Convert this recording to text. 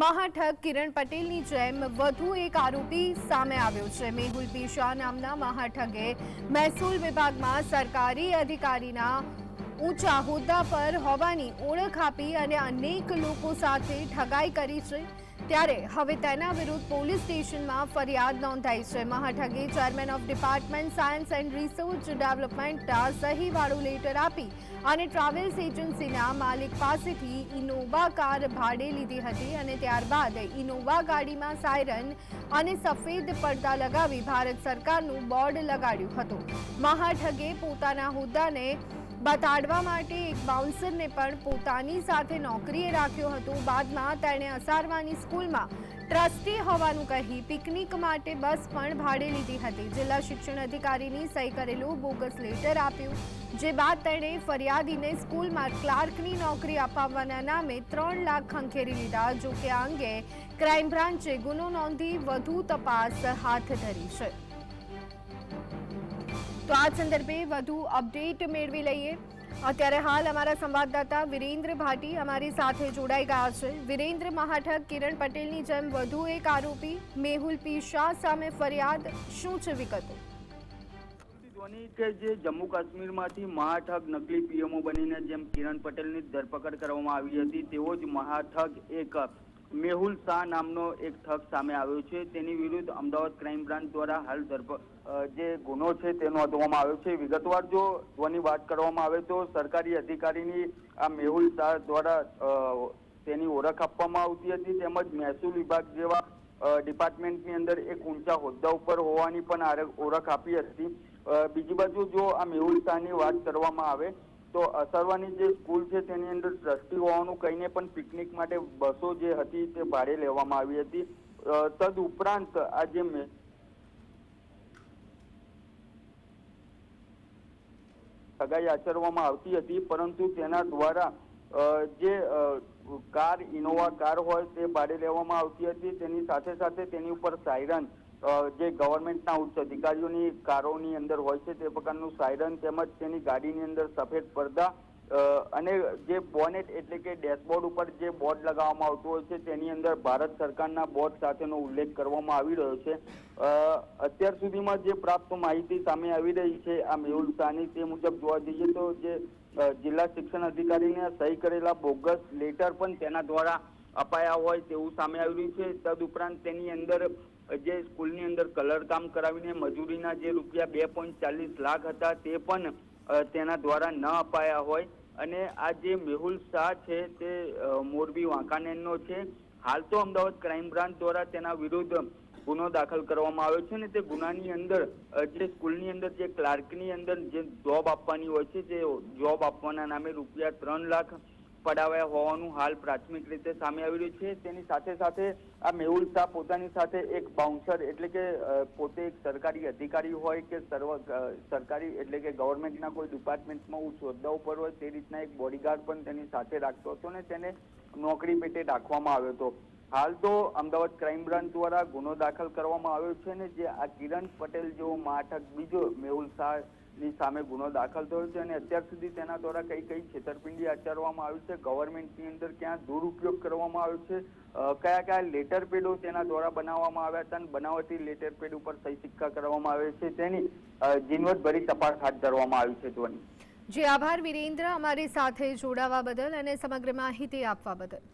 મહાઠગ કિરણ પટેલની જેમ વધુ એક આરોપી સામે આવ્યો છે. મેહુલ પીશા નામના મહાઠગે મહેસૂલ વિભાગમાં સરકારી અધિકારીના ઊંચા હોદ્દા પર હોવાની ઓળખ આપી અને અનેક લોકો સાથે ઠગાઈ કરી છે. ત્યારે હવે તેના વિરુદ્ધ પોલીસ સ્ટેશનમાં ફરિયાદ નોંધાઈ છે. મહાઠગે chairman of department science and research ડેવલપમેન્ટના સહીવાળું લેટર આપી અને ટ્રાવેલ્સ એજન્સીના માલિક પાસેથી ઇનોવા કાર ભાડે લીધી હતી અને ત્યારબાદ ઇનોવા ગાડીમાં સાયરન અને સફેદ પડદા લગાવી ભારત સરકારનું બોર્ડ લગાડ્યું હતું. મહાઠગે પોતાના હોદ્દાને બતાડવા માટે એક બાઉન્સરને પણ પોતાની સાથે નોકરીએ રાખ્યો હતો. બાદમાં તેણે અસારવાની સ્કૂલમાં ટ્રસ્ટી હોવાનું કહી પિકનિક માટે બસ પણ ભાડે લીધી હતી. જિલ્લા શિક્ષણ અધિકારીની સહી કરેલું બોગસ લેટર આપ્યું, જે બાદ તેણે ફરિયાદીને સ્કૂલમાં ક્લાર્કની નોકરી અપાવવાના નામે ત્રણ લાખ ખંખેરી લીધા, જો કે આ અંગે ક્રાઇમ બ્રાન્ચે ગુનો નોંધી વધુ તપાસ હાથ ધરી છે. તો આ સંદર્ભે વધુ અપડેટ મેળવી લઈએ. અત્યારે હાલ અમારા સંવાદદાતા વિરેન્દ્ર ભાટી અમારી સાથે જોડાઈ ગયા છે. વિરેન્દ્ર મહાઠગ કિરણ પટેલની જેમ વધુ એક આરોપી મેહુલ પી શાહ સામે ફરિયાદ. શું છે વિગતો? કે જે જમ્મુ કાશ્મીરમાંથી મહાઠગ નકલી પીએમઓ બનીને જેમ કિરણ પટેલની ધરપકડ કરવામાં આવી હતી, તેવો જ મહાઠગ એક મેહુલ શાહ નામનો એક ઠગ સામે આવ્યો છે. તેની વિરુદ્ધ અમદાવાદ ક્રાઇમ બ્રાન્ચ દ્વારા હાલ જે ગુનો છે તે નોંધવામાં આવ્યો છે. વિગતવાર જો ધ્વની વાત કરવામાં આવે તો સરકારી અધિકારીની આ મેહુલ શાહ દ્વારા તેની ઓળખ આપવામાં આવતી હતી. તેમજ મહેસૂલ વિભાગ જેવા ડિપાર્ટમેન્ટની અંદર એક ઊંચા હોદ્દા ઉપર હોવાની પણ ઓળખ આપી હતી. બીજી બાજુ જો આ મેહુલ શાહની વાત કરવામાં આવે તો અસરવાની જે સ્કૂલ છે તેની અંદર ટ્રસ્ટી હોવાનું કહીને પણ પિકનિક માટે બસો જે હતી તે ભાડે લેવામાં આવી હતી. તદ ઉપરાંત આ જે મે- સગાઈ આચરવામાં આવતી હતી, પરંતુ તેના દ્વારા જે કાર, ઇનોવા કાર હોય તે ભાડે લેવામાં આવતી હતી. તેની સાથે સાથે તેની ઉપર સાયરન જે ગવર્મેન્ટના ઉચ્ચ અધિકારીઓની કારોની અંદર હોય છે તે પ્રકારનું સાયરન તેમજ તેની ગાડીની અંદર સફેદ પડદા અને જે બોનેટ એટલે કે ડેશબોર્ડ ઉપર જે બોર્ડ લગાવવામાં આવતું હોય છે તેની અંદર ભારત સરકારના બોર્ડ સાથેનો ઉલ્લેખ કરવામાં આવી રહ્યો છે. અત્યાર સુધીમાં જે પ્રાપ્ત માહિતી સામે આવી રહી છે આ મેહુલ શાહની તે મુજબ જોવા જઈએ તો જે જિલ્લા શિક્ષણ અધિકારીને સહી કરેલા બોગસ લેટર પણ તેના દ્વારા અપાયા હોય તેવું સામે આવી રહ્યું છે. તદ ઉપરાંત તેની અંદર જે સ્કૂલની અંદર કલર કામ કરાવીને મજૂરીના જે રૂપિયા બે પોઈન્ટ ચાલીસ લાખ હતા તે પણ તેના દ્વારા ન અપાયા હોય. અને આ જે મેહુલ શાહ છે તે મોરબી વાંકાનેરનો છે. હાલ તો અમદાવાદ ક્રાઇમ બ્રાન્ચ દ્વારા તેના વિરુદ્ધ ગુનો દાખલ કરવામાં આવ્યો છે ને તે ગુનાની અંદર જે સ્કૂલની અંદર જે ક્લાર્કની અંદર જે જોબ આપવાની હોય છે, જે જોબ આપવાના નામે રૂપિયા ત્રણ લાખ પડાવ્યા હોવાનું હાલ પ્રાથમિક રીતે સામે આવી રહ્યું છે. તેની સાથે સાથે આ મેહુલ શાહ પોતાની સાથે એક બાઉન્સર એટલે કે પોતે એક સરકારી અધિકારી હોય કે સર્વ સરકારી એટલે કે ગવર્મેન્ટના કોઈ ડિપાર્ટમેન્ટમાં હું હોદ્દા ઉપર હોય તે રીતના એક બોડીગાર્ડ પણ તેની સાથે રાખતો હતો ને તેને નોકરી પેટે રાખવામાં આવ્યો હતો. હાલ તો અમદાવાદ ક્રાઇમ બ્રાન્ચ દ્વારા ગુનો દાખલ કરવામાં આવ્યો છે ને જે આ કિરણ પટેલ જેવો માઠક બીજો મેહુલ શાહ ની સામે ગુનો દાખલ થયો છે અને અત્યાર સુધી તેના દ્વારા કઈ કઈ છેતરપિંડી આચરવામાં આવી છે ગવર્મેન્ટની અંદર ક્યાં દુરુપયોગ કરવામાં આવ્યો છે કયા કયા લેટર પેડો તેના દ્વારા બનાવવામાં આવ્યા હતા અને બનાવટી લેટર પેડ ઉપર સહી સિક્કા કરવામાં આવે છે, તેની ઝીણવટભરી તપાસ હાથ ધરવામાં આવી છે ધ્વની. જે, આભાર, વિરેન્દ્ર, અમારી સાથે જોડાવા બદલ અને સમગ્ર માહિતી આપવા બદલ.